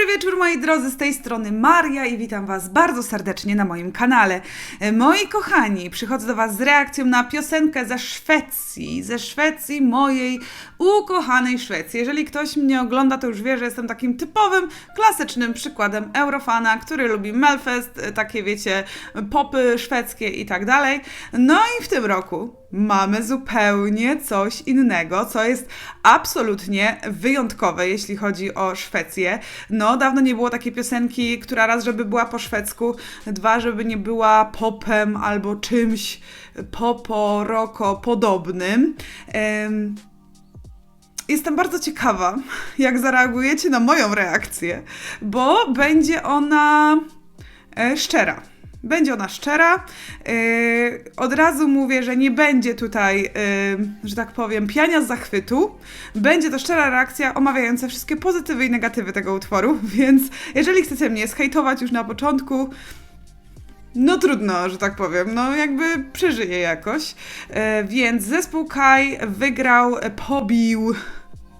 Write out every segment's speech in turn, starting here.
Dobry wieczór moi drodzy, z tej strony Maria i witam Was bardzo serdecznie na moim kanale. E, Moi kochani, przychodzę do Was z reakcją na piosenkę ze Szwecji, ze Szwecji, mojej ukochanej Szwecji. Jeżeli ktoś mnie ogląda, to już wie, że jestem takim typowym, klasycznym przykładem eurofana, który lubi Melfest, e, takie wiecie, popy szwedzkie i tak dalej. No i w tym roku mamy zupełnie coś innego, co jest absolutnie wyjątkowe, jeśli chodzi o Szwecję. No, dawno nie było takiej piosenki, która raz, żeby była po szwedzku, dwa, żeby nie była popem albo czymś popo, roko podobnym. Em, Jestem bardzo ciekawa, jak zareagujecie na moją reakcję, bo będzie ona e, szczera. Będzie ona szczera. E, od razu mówię, że nie będzie tutaj, e, że tak powiem, piania z zachwytu. Będzie to szczera reakcja omawiająca wszystkie pozytywy i negatywy tego utworu, więc jeżeli chcecie mnie skejtować już na początku, no trudno, że tak powiem, no jakby przeżyję jakoś. E, więc zespół Kai wygrał, pobił,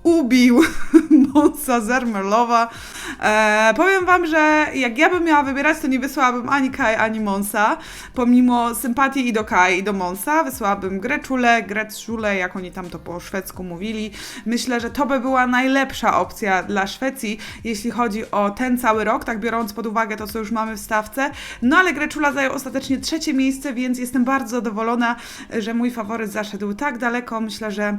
ubił Monsa Zermerlowa. E, powiem wam, że jak ja bym miała wybierać, to nie wysłałabym ani Kai, ani Monsa. Pomimo sympatii i do Kai, i do Monsa, wysłałabym Greczule, Gretschule, jak oni tam to po szwedzku mówili. Myślę, że to by była najlepsza opcja dla Szwecji, jeśli chodzi o ten cały rok, tak biorąc pod uwagę to, co już mamy w stawce. No ale Greczula zajął ostatecznie trzecie miejsce, więc jestem bardzo zadowolona, że mój faworyt zaszedł tak daleko. Myślę, że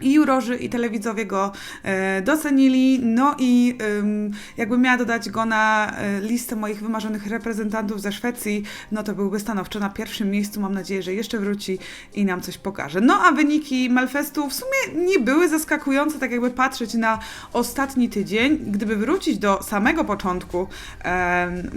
i jurorzy, i telewidzowie go e, docenili. No i ym, jakbym miała dodać go na e, listę moich wymarzonych reprezentantów ze Szwecji, no to byłby stanowczo na pierwszym miejscu. Mam nadzieję, że jeszcze wróci i nam coś pokaże. No a wyniki Melfestu w sumie nie były zaskakujące, tak jakby patrzeć na ostatni tydzień. Gdyby wrócić do samego początku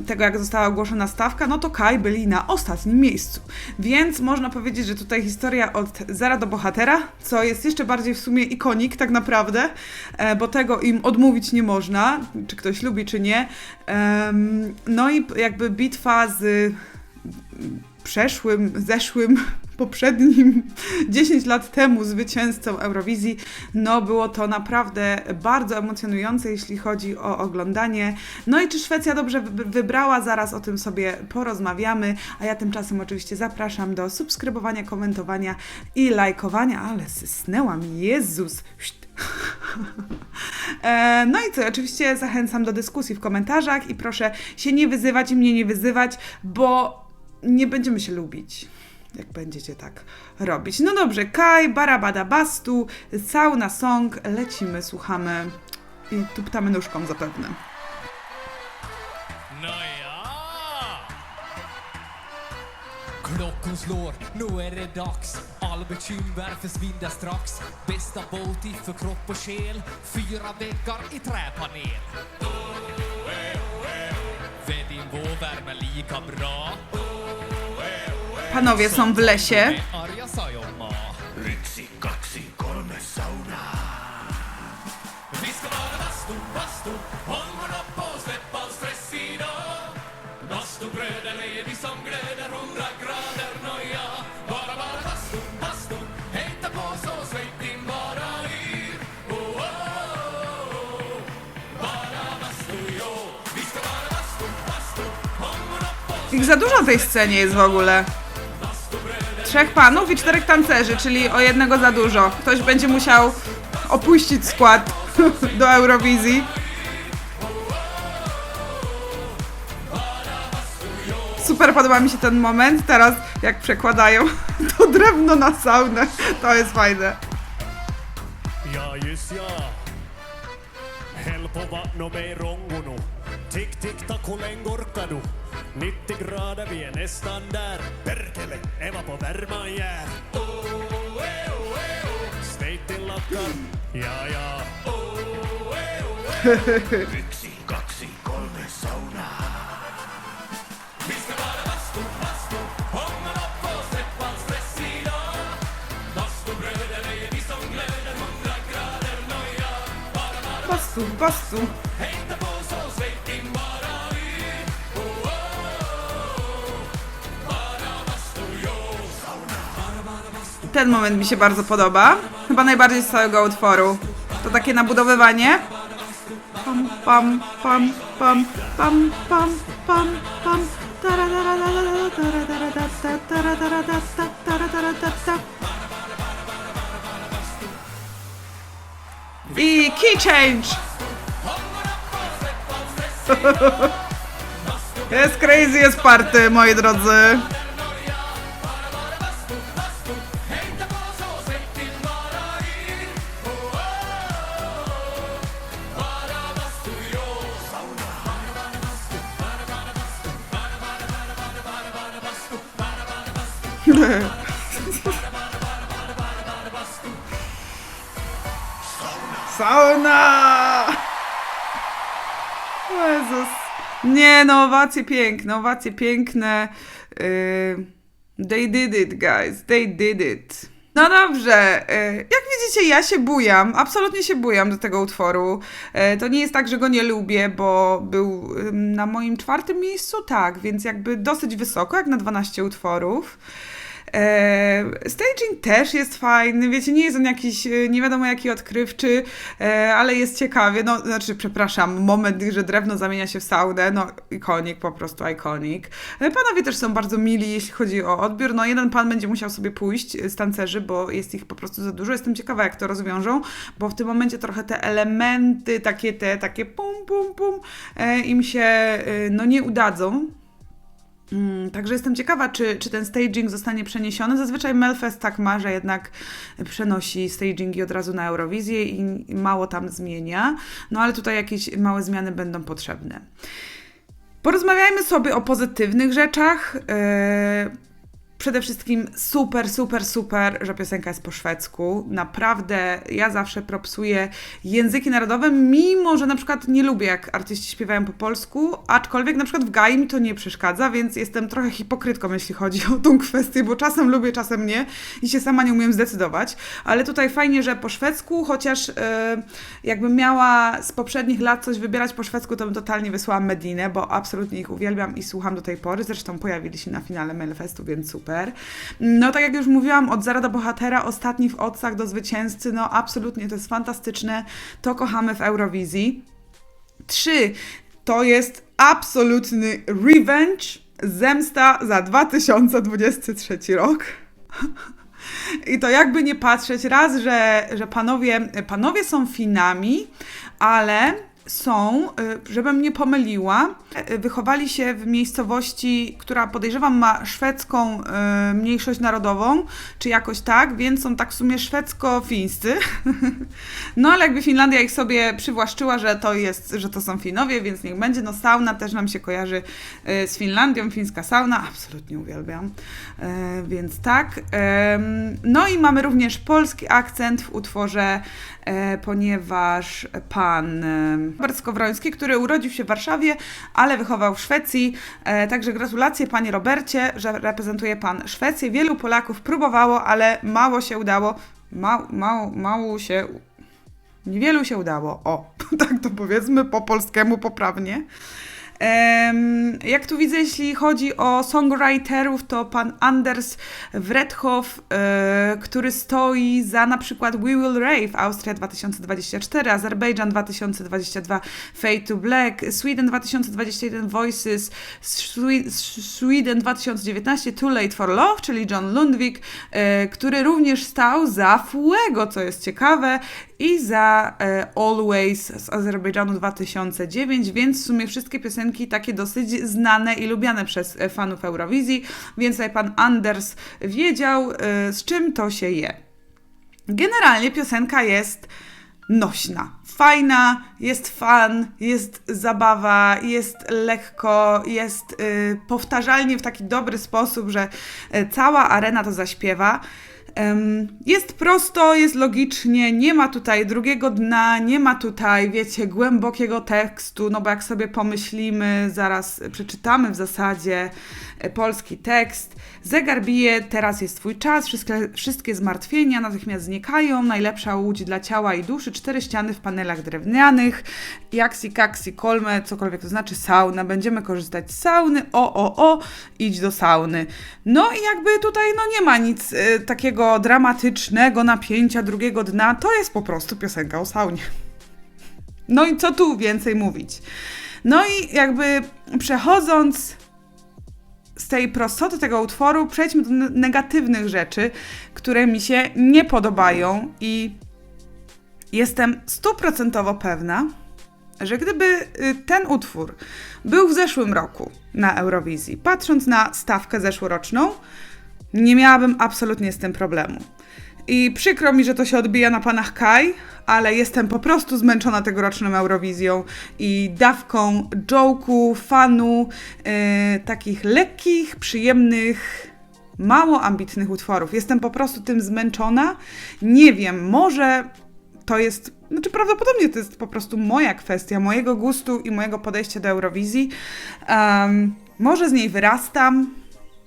tego, jak została ogłoszona stawka, no to Kai byli na ostatnim miejscu. Więc można powiedzieć, że tutaj historia od zera do bohatera, co jest jeszcze bardziej w sumie ikonik tak naprawdę, e, bo tego im odmówić nie można, czy ktoś lubi, czy nie. No i jakby bitwa z przeszłym, zeszłym, poprzednim 10 lat temu zwycięzcą Eurowizji, no było to naprawdę bardzo emocjonujące, jeśli chodzi o oglądanie. No i czy Szwecja dobrze wy- wybrała? Zaraz o tym sobie porozmawiamy, a ja tymczasem oczywiście zapraszam do subskrybowania, komentowania i lajkowania, ale sysnęłam, Jezus! E, No i co, oczywiście zachęcam do dyskusji w komentarzach i proszę się nie wyzywać i mnie nie wyzywać, bo nie będziemy się lubić, jak będziecie tak robić. No dobrze, Kai, Barabada Bastu, Sauna Song, lecimy, słuchamy i tuptamy nóżką zapewne. Nåja! Klockan slår, nu är det dags All bekymmer försvinner strax Bästa Boti för kropp och själ Fyra väggar i träpanel Vedinvåvärme lika bra Panowie są w lesie. Ich za dużo tej scenie jest w ogóle. Trzech panów i czterech tancerzy, czyli o jednego za dużo. Ktoś będzie musiał opuścić skład do Eurowizji. Super podoba mi się ten moment. Teraz jak przekładają to drewno na saunę, to jest fajne. Ja, just ja. Helppo vattno mig rongonu. Tick, tick, 90 grader, vi är nästan där. Perkele, Eva på värma jär oh, eh, oh, eh, oh. Sveittilakkar, ja ja. Oh, eh, oh, eh, oh. Yksi, kaksi, kolme, sauna. Mistä vaan noja. Ten moment mi się bardzo podoba. Chyba najbardziej z całego utworu. To takie nabudowywanie. Pam, pam, pam, pam, pam, pam, pam, pam. I key change! Jest crazy, jest party, moi drodzy. No owacje piękne, owacje piękne. Yy, they did it, guys. They did it. No dobrze, yy, jak widzicie, ja się bujam, absolutnie się bujam do tego utworu. Yy, to nie jest tak, że go nie lubię, bo był na moim czwartym miejscu, tak, więc jakby dosyć wysoko, jak na 12 utworów. E, staging też jest fajny, wiecie, nie jest on jakiś e, nie wiadomo jaki odkrywczy, e, ale jest ciekawie, no znaczy przepraszam, moment, że drewno zamienia się w saunę, no ikonik, po prostu ikonik. Panowie też są bardzo mili, jeśli chodzi o odbiór, no jeden pan będzie musiał sobie pójść z tancerzy, bo jest ich po prostu za dużo, jestem ciekawa jak to rozwiążą, bo w tym momencie trochę te elementy, takie te, takie pum, pum, pum, im się no nie udadzą. Mm, Także jestem ciekawa, czy, czy ten staging zostanie przeniesiony. Zazwyczaj Melfest tak ma, że jednak przenosi stagingi od razu na Eurowizję i mało tam zmienia. No ale tutaj jakieś małe zmiany będą potrzebne. Porozmawiajmy sobie o pozytywnych rzeczach. Yy, Przede wszystkim super, super, super, że piosenka jest po szwedzku. Naprawdę ja zawsze propsuję języki narodowe, mimo że na przykład nie lubię, jak artyści śpiewają po polsku, aczkolwiek na przykład w Gai mi to nie przeszkadza, więc jestem trochę hipokrytką, jeśli chodzi o tą kwestię, bo czasem lubię, czasem nie i się sama nie umiem zdecydować. Ale tutaj fajnie, że po szwedzku, chociaż e, jakbym miała z poprzednich lat coś wybierać po szwedzku, to bym totalnie wysłała Medinę, bo absolutnie ich uwielbiam i słucham do tej pory. Zresztą pojawili się na finale Melfestu, więc super. No tak jak już mówiłam, od zera do bohatera, ostatni w odcach do zwycięzcy, no absolutnie to jest fantastyczne. To kochamy w Eurowizji. Trzy, to jest absolutny revenge, zemsta za 2023 rok. I to jakby nie patrzeć, raz, że, że panowie, panowie są Finami, ale są, y, żebym nie pomyliła, y, wychowali się w miejscowości, która podejrzewam ma szwedzką y, mniejszość narodową, czy jakoś tak, więc są tak w sumie szwedzko-fińscy. No ale jakby Finlandia ich sobie przywłaszczyła, że to jest, że to są Finowie, więc niech będzie. No sauna też nam się kojarzy z Finlandią, fińska sauna, absolutnie uwielbiam. Więc tak. No i mamy również polski akcent w utworze, e, ponieważ pan Robert Skowroński, który urodził się w Warszawie, ale wychował w Szwecji. E, Także gratulacje panie Robercie, że reprezentuje pan Szwecję. Wielu Polaków próbowało, ale mało się udało. Mało, mało, mało się Niewielu się udało. O, tak to powiedzmy po polskiemu poprawnie. Jak tu widzę, jeśli chodzi o songwriterów, to pan Anders Wredhoff, e, który stoi za na przykład We Will Rave, Austria 2024, Azerbejdżan 2022, Fade to Black, Sweden 2021, Voices, Swe- Sweden 2019, Too Late for Love, czyli John Lundvik, e, który również stał za Fuego, co jest ciekawe, i za e, Always z Azerbejdżanu 2009, więc w sumie wszystkie piosenki takie dosyć znane i lubiane przez e, fanów Eurowizji, więc tutaj pan Anders wiedział, e, z czym to się je. Generalnie piosenka jest nośna, fajna, jest fan, jest zabawa, jest lekko, jest y, powtarzalnie w taki dobry sposób, że cała arena to zaśpiewa. Jest prosto, jest logicznie, nie ma tutaj drugiego dna, nie ma tutaj, wiecie, głębokiego tekstu, no bo jak sobie pomyślimy, zaraz przeczytamy w zasadzie polski tekst. Zegar bije, teraz jest twój czas, wszystkie, wszystkie zmartwienia natychmiast znikają, najlepsza łódź dla ciała i duszy, cztery ściany w panelach drewnianych, jaksi, kaksi, kolme, cokolwiek to znaczy, sauna, będziemy korzystać z sauny, o, o, o, idź do sauny. No i jakby tutaj no nie ma nic y, takiego dramatycznego, napięcia drugiego dna, to jest po prostu piosenka o saunie. No i co tu więcej mówić? No i jakby przechodząc z tej prostoty tego utworu, przejdźmy do ne- negatywnych rzeczy, które mi się nie podobają i jestem stuprocentowo pewna, że gdyby y, ten utwór był w zeszłym roku na Eurowizji, patrząc na stawkę zeszłoroczną, nie miałabym absolutnie z tym problemu. I przykro mi, że to się odbija na panach Kai, ale jestem po prostu zmęczona tegoroczną Eurowizją i dawką joke'u, fanu, yy, takich lekkich, przyjemnych, mało ambitnych utworów. Jestem po prostu tym zmęczona. Nie wiem, może to jest, znaczy prawdopodobnie to jest po prostu moja kwestia, mojego gustu i mojego podejścia do Eurowizji. Em, może z niej wyrastam,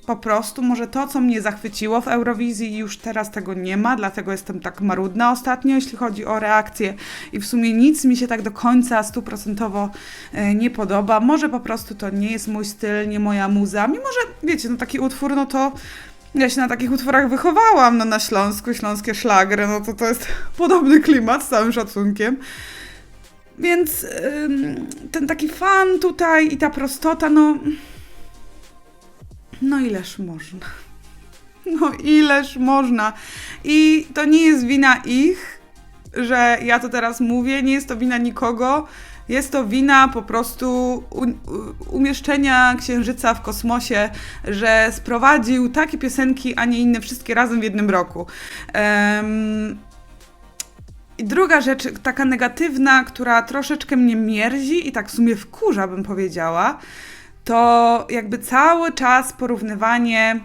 po prostu, może to, co mnie zachwyciło w Eurowizji, już teraz tego nie ma, dlatego jestem tak marudna ostatnio, jeśli chodzi o reakcje i w sumie nic mi się tak do końca stuprocentowo e, nie podoba. Może po prostu to nie jest mój styl, nie moja muza, mimo że, wiecie, no taki utwór, no to ja się na takich utworach wychowałam, no na Śląsku, śląskie szlagry, no to to jest podobny klimat, z całym szacunkiem. Więc ten taki fan tutaj i ta prostota, no... No ileż można. No ileż można. I to nie jest wina ich, że ja to teraz mówię, nie jest to wina nikogo. Jest to wina po prostu umieszczenia księżyca w kosmosie, że sprowadził takie piosenki, a nie inne, wszystkie razem w jednym roku. Em, i druga rzecz, taka negatywna, która troszeczkę mnie mierzi i tak w sumie wkurza, bym powiedziała, to jakby cały czas porównywanie,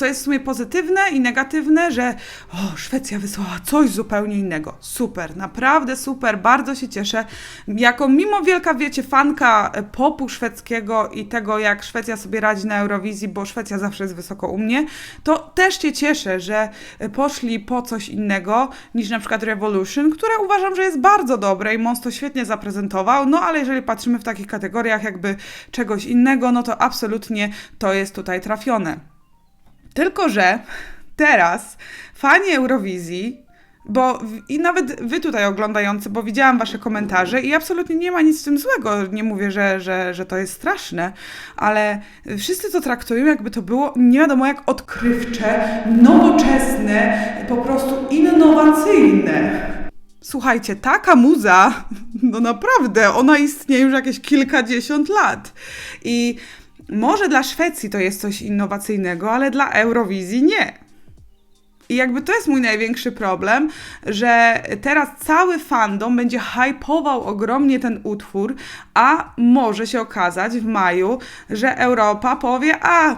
co jest w sumie pozytywne i negatywne, że o, Szwecja wysłała coś zupełnie innego. Super, naprawdę super, bardzo się cieszę. Jako mimo wielka, wiecie, fanka popu szwedzkiego i tego, jak Szwecja sobie radzi na Eurowizji, bo Szwecja zawsze jest wysoko u mnie, to też się cieszę, że poszli po coś innego niż na przykład Revolution, które uważam, że jest bardzo dobre i Mons to świetnie zaprezentował, no ale jeżeli patrzymy w takich kategoriach jakby czegoś innego, no to absolutnie to jest tutaj trafione. Tylko, że teraz fani Eurowizji, bo w- i nawet wy tutaj oglądający, bo widziałam wasze komentarze i absolutnie nie ma nic z tym złego, nie mówię, że, że, że to jest straszne, ale wszyscy to traktują jakby to było nie wiadomo jak odkrywcze, nowoczesne, po prostu innowacyjne. Słuchajcie, taka muza, no naprawdę, ona istnieje już jakieś kilkadziesiąt lat. I może dla Szwecji to jest coś innowacyjnego, ale dla Eurowizji nie. I jakby to jest mój największy problem, że teraz cały fandom będzie hypował ogromnie ten utwór, a może się okazać w maju, że Europa powie, a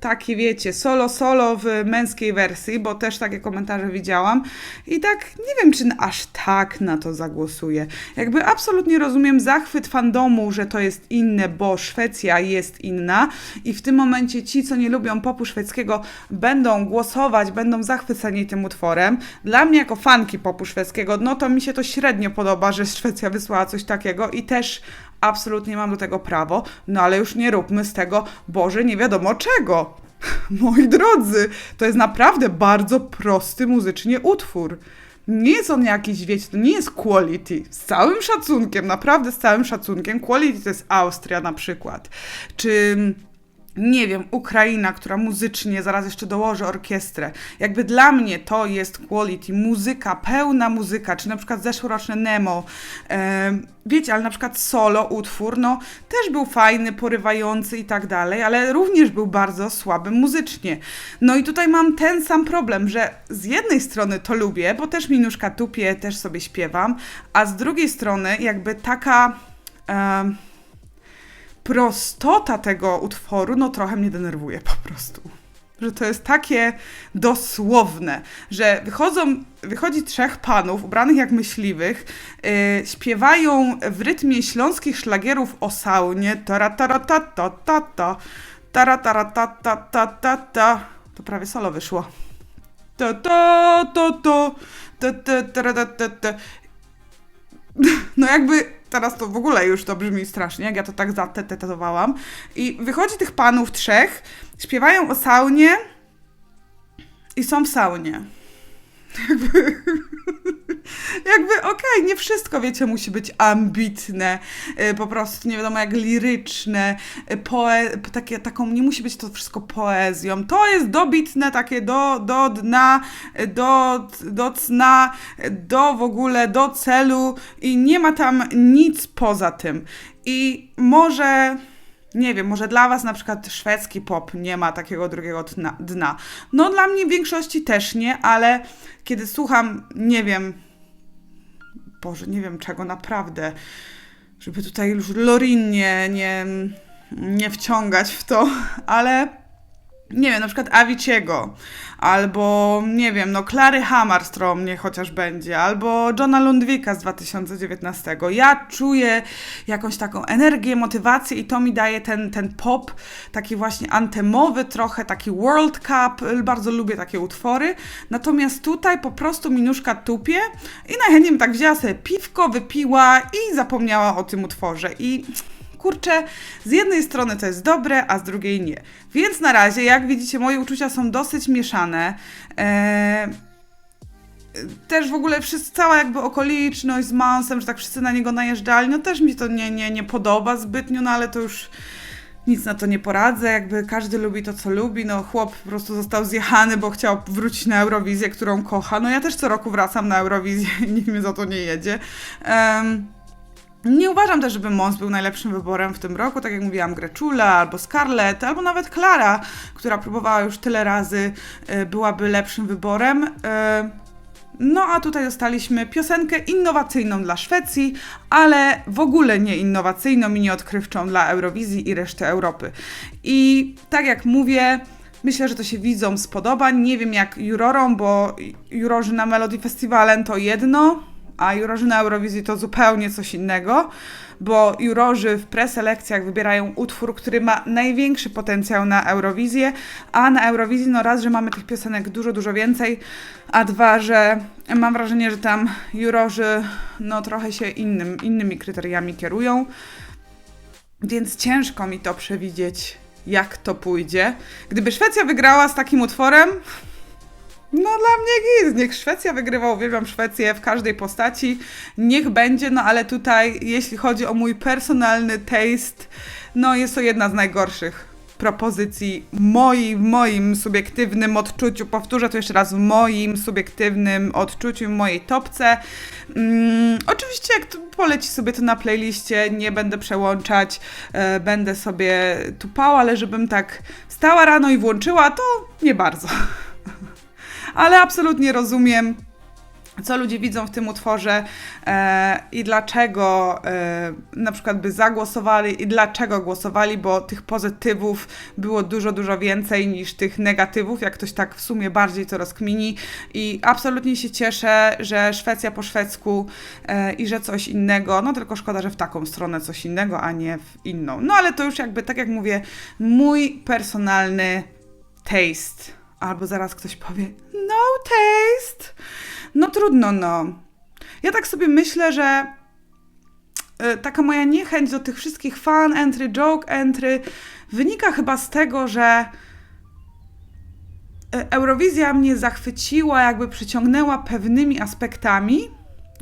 taki wiecie, solo solo w męskiej wersji, bo też takie komentarze widziałam i tak nie wiem, czy aż tak na to zagłosuję. Jakby absolutnie rozumiem zachwyt fandomu, że to jest inne, bo Szwecja jest inna i w tym momencie ci, co nie lubią popu szwedzkiego, będą głosować, będą zachwyceni tym utworem. Dla mnie jako fanki popu szwedzkiego, no to mi się to średnio podoba, że Szwecja wysłała coś takiego i też absolutnie mam do tego prawo, no ale już nie róbmy z tego, Boże, nie wiadomo czego. Moi drodzy, to jest naprawdę bardzo prosty muzycznie utwór. Nie jest on jakiś, wiecie, to nie jest quality. Z całym szacunkiem, naprawdę z całym szacunkiem. Quality to jest Austria na przykład. Czy nie wiem, Ukraina, która muzycznie zaraz jeszcze dołoży orkiestrę. Jakby dla mnie to jest quality, muzyka, pełna muzyka, czy na przykład zeszłoroczne Nemo. Em, wiecie, ale na przykład solo utwór, no też był fajny, porywający i tak dalej, ale również był bardzo słaby muzycznie. No i tutaj mam ten sam problem, że z jednej strony to lubię, bo też minuszka tupie, też sobie śpiewam, a z drugiej strony jakby taka... em, prostota tego utworu, no trochę mnie denerwuje po prostu. Że to jest takie dosłowne, że wychodzą, wychodzi trzech panów ubranych jak myśliwych, yy, śpiewają w rytmie śląskich szlagierów o saunie, tara tara ta ta ta ta, tara tara ta ta ta ta ta. To prawie solo wyszło. Ta ta ta ta, ta ta ta ta ta. No jakby teraz to w ogóle już to brzmi strasznie, jak ja to tak zatetetowałam. I wychodzi tych panów trzech, śpiewają o saunie i są w saunie. Jakby, jakby okej, nie wszystko, wiecie, musi być ambitne, y, po prostu nie wiadomo jak liryczne, y, poe, takie, taką, nie musi być to wszystko poezją. To jest dobitne, takie do, do dna, y, do, do cna, do w ogóle, do celu i nie ma tam nic poza tym. I może nie wiem, może dla was na przykład szwedzki pop nie ma takiego drugiego dna. No dla mnie w większości też nie, ale kiedy słucham, nie wiem, Boże, nie wiem czego naprawdę, żeby tutaj już Lorin nie, nie, nie wciągać w to, ale nie wiem, na przykład Aviciego, albo nie wiem, no Klary Hammarstrom niech chociaż będzie, albo Johna Lundwika z 2019. Ja czuję jakąś taką energię, motywację i to mi daje ten, ten pop, taki właśnie antemowy, trochę taki World Cup, bardzo lubię takie utwory. Natomiast tutaj po prostu minuszka tupie i najchętniej bym tak wzięła sobie piwko, wypiła i zapomniała o tym utworze. I kurczę, z jednej strony to jest dobre, a z drugiej nie. Więc na razie, jak widzicie, moje uczucia są dosyć mieszane. Eee, też w ogóle wszyscy, cała jakby okoliczność z Mansem, że tak wszyscy na niego najeżdżali, no też mi to nie, nie, nie podoba zbytnio, no ale to już nic na to nie poradzę, jakby każdy lubi to, co lubi, no chłop po prostu został zjechany, bo chciał wrócić na Eurowizję, którą kocha, no ja też co roku wracam na Eurowizję nikt mnie za to nie jedzie. Em, nie uważam też, żeby Mons był najlepszym wyborem w tym roku, tak jak mówiłam, Greczula albo Scarlett, albo nawet Klara, która próbowała już tyle razy, y, byłaby lepszym wyborem. Y, No a tutaj dostaliśmy piosenkę innowacyjną dla Szwecji, ale w ogóle nie innowacyjną i nie odkrywczą dla Eurowizji i reszty Europy. I tak jak mówię, myślę, że to się widzom spodoba. Nie wiem jak jurorom, bo jurorzy na Melody Festivalen to jedno, a jurorzy na Eurowizji to zupełnie coś innego, bo jurorzy w preselekcjach wybierają utwór, który ma największy potencjał na Eurowizję, a na Eurowizji no raz, że mamy tych piosenek dużo, dużo więcej, a dwa, że mam wrażenie, że tam jurorzy no trochę się innym, innymi kryteriami kierują, więc ciężko mi to przewidzieć, jak to pójdzie. Gdyby Szwecja wygrała z takim utworem, no dla mnie git, niech Szwecja wygrywa, uwielbiam Szwecję w każdej postaci, niech będzie, no ale tutaj jeśli chodzi o mój personalny taste, no jest to jedna z najgorszych propozycji moi, w moim subiektywnym odczuciu, powtórzę to jeszcze raz, w moim subiektywnym odczuciu, w mojej topce. Mm, oczywiście jak to poleci sobie to na playliście, nie będę przełączać, e, będę sobie tupała, ale żebym tak stała rano i włączyła, to nie bardzo ale absolutnie rozumiem, co ludzie widzą w tym utworze e, i dlaczego e, na przykład by zagłosowali i dlaczego głosowali, bo tych pozytywów było dużo, dużo więcej niż tych negatywów, jak ktoś tak w sumie bardziej to rozkmini i absolutnie się cieszę, że Szwecja po szwedzku e, i że coś innego, no tylko szkoda, że w taką stronę coś innego, a nie w inną. No ale to już jakby, tak jak mówię, mój personalny taste. Albo zaraz ktoś powie, no taste. No trudno, no. Ja tak sobie myślę, że y, taka moja niechęć do tych wszystkich fan entry, joke entry wynika chyba z tego, że y, Eurowizja mnie zachwyciła, jakby przyciągnęła pewnymi aspektami,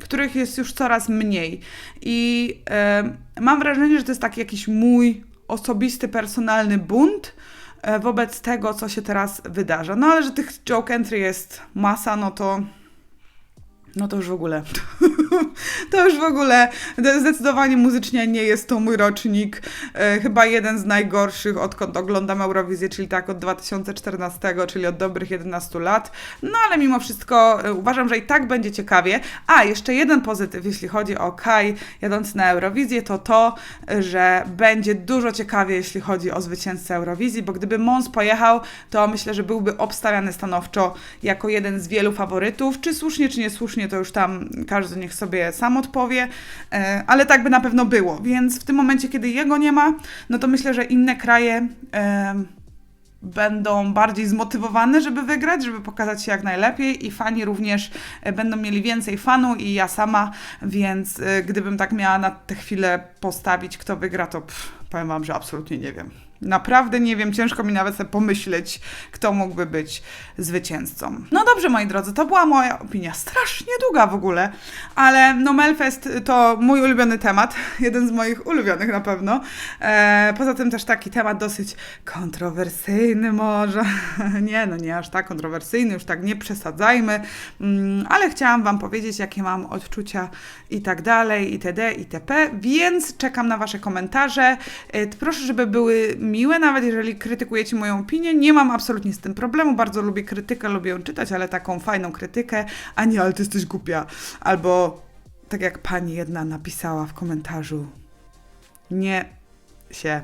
których jest już coraz mniej. I y, mam wrażenie, że to jest taki jakiś mój osobisty, personalny bunt wobec tego, co się teraz wydarza. No ale że tych joke entry jest masa, no to. No to już w ogóle. to już w ogóle. Zdecydowanie muzycznie nie jest to mój rocznik. E, chyba jeden z najgorszych, odkąd oglądam Eurowizję, czyli tak od 2014, czyli od dobrych 11 lat. No ale mimo wszystko e, uważam, że i tak będzie ciekawie. A, jeszcze jeden pozytyw, jeśli chodzi o Kai jadący na Eurowizję, to to, że będzie dużo ciekawie, jeśli chodzi o zwycięzcę Eurowizji, bo gdyby Mons pojechał, to myślę, że byłby obstawiany stanowczo jako jeden z wielu faworytów. Czy słusznie, czy niesłusznie, to już tam każdy niech sobie sam odpowie, e, ale tak by na pewno było. Więc w tym momencie, kiedy jego nie ma, no to myślę, że inne kraje e, będą bardziej zmotywowane, żeby wygrać, żeby pokazać się jak najlepiej i fani również e, będą mieli więcej fanu i ja sama, więc gdybym tak miała na tę chwilę postawić, kto wygra, to pff, powiem Wam, że absolutnie nie wiem. Naprawdę nie wiem, ciężko mi nawet sobie pomyśleć, kto mógłby być zwycięzcą. No dobrze, moi drodzy, to była moja opinia. Strasznie długa w ogóle, ale no Melfest to mój ulubiony temat, jeden z moich ulubionych na pewno. E, poza tym też taki temat dosyć kontrowersyjny może. nie, no nie aż tak kontrowersyjny, już tak nie przesadzajmy, mm, ale chciałam Wam powiedzieć, jakie mam odczucia i tak dalej, itd., itp., więc czekam na Wasze komentarze. E, Proszę, żeby były miłe, nawet jeżeli krytykujecie moją opinię. Nie mam absolutnie z tym problemu. Bardzo lubię krytykę, lubię ją czytać, ale taką fajną krytykę, a nie, ale ty jesteś głupia. Albo tak jak pani jedna napisała w komentarzu, nie się.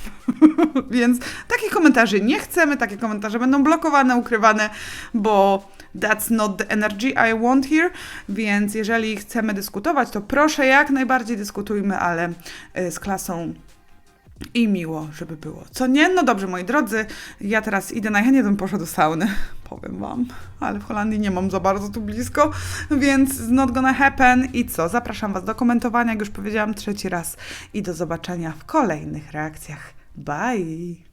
Więc takich komentarzy nie chcemy, takie komentarze będą blokowane, ukrywane, bo that's not the energy I want here. Więc jeżeli chcemy dyskutować, to proszę jak najbardziej dyskutujmy, ale y, z klasą i miło, żeby było. Co nie? No dobrze, moi drodzy, ja teraz idę, najchętniej bym poszła do sauny, powiem wam, ale w Holandii nie mam za bardzo tu blisko, więc not gonna happen. I co? Zapraszam was do komentowania, jak już powiedziałam trzeci raz i do zobaczenia w kolejnych reakcjach. Bye!